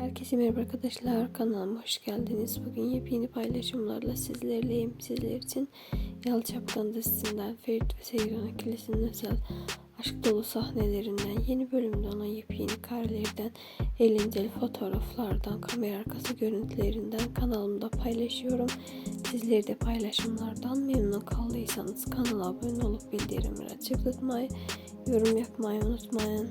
Herkese merhaba arkadaşlar kanalıma hoş geldiniz. Bugün yepyeni paylaşımlarla sizlerleyim. Sizler için Yalı Çapkan dizisinden Ferit ve Seyran ikilisinin özel aşk dolu sahnelerinden yeni bölümde olan yepyeni karelerden eğlenceli fotoğraflardan kamera arkası görüntülerinden kanalımda paylaşıyorum. sizleri de paylaşımlardan memnun kaldıysanız kanala abone olup bildirimleri açık tutmayı, yorum yapmayı unutmayın.